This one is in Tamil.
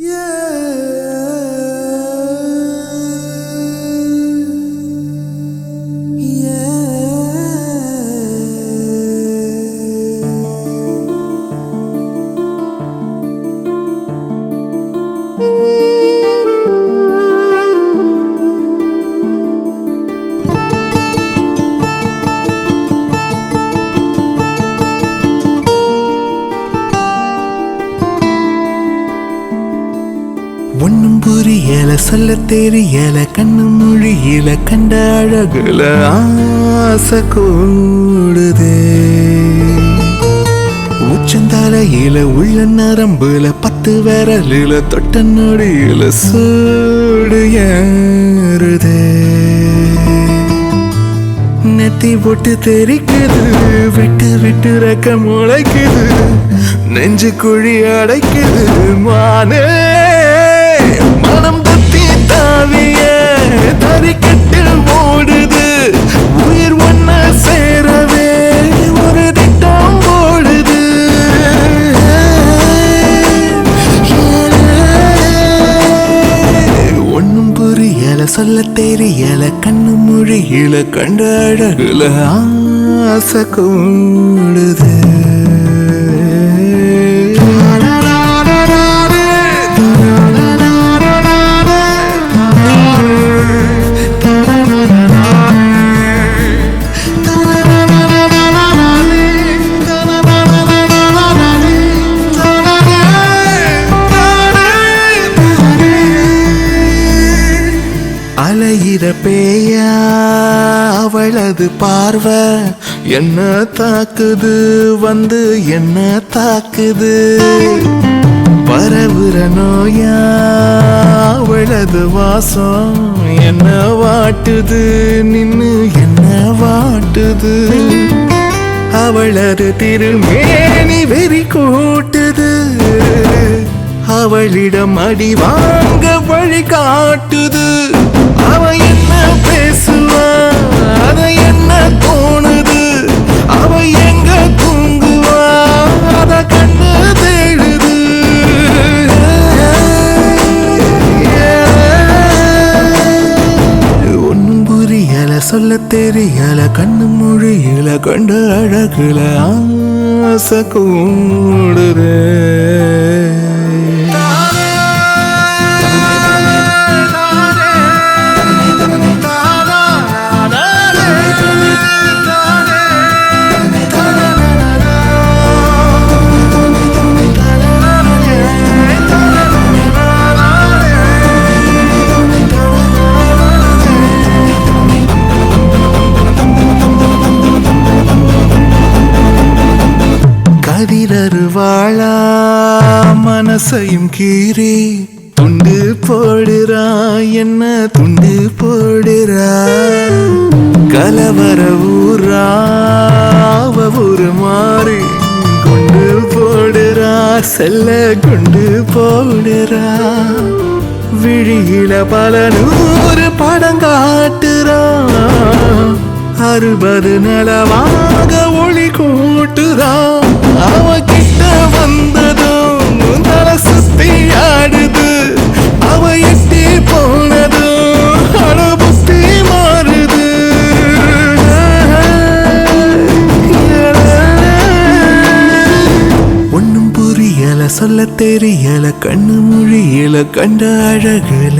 Yeah. ஒண்ணும் புரியல சொல்ல தெரியல கண்ணு மொழியில கண்ட அழகுல ஆசை கூடுதே. உச்சந்தலையில உள்ள நரம்புல பத்து விரலில தொட்ட நொடியில சூடு ஏறுதே. நெத்தி போட்டு தெரிக்குது விட்டு விட்டு ரெக்க முளைக்குது நெஞ்சு குழி அடைக்குது மானே மனம் புத்தி தாவிய தறிக்கட்டில் ஓடுது உயிர் ஒன்ன சேரவே ஒரு திட்டம் ஓடுது ஒன்னும் புரியல சொல்ல தெரியல கண்ணு மொழியில கண்ட அழகுல ஆசை கூடுது. அலையிற பேயா அவளது பார்வை. என்ன தாக்குது? வந்து என்ன தாக்குது? பரவுற நோயா அவளது வாசம் என்ன வாட்டுது? நின்னு என்ன வாட்டுது? அவளது திருமேனி வெறி கூட்டுது. அவளிடம் அடி வாங்க வழி காட்டுது. என்ன அவ தூங்குவா? தேடுது. சொல்ல தெரியல கண்ணு மொழியில கண்ட அழகுல ஆசை கூடுதே. வாழா மனசையும் கீறி. துண்டு போடுறா என்ன துண்டு போடுறா? கலவர ஊரா ஒரு மாறி. கொண்டு போடுறா செல்ல கொண்டு போடுறா. விழியில பல நூறு படம் காட்டுறா. அறுபது நலவாக ஒளி கூட்டுறா. சொல்ல தெரியல கண்ணு மொழியில கண்ட அழகுல.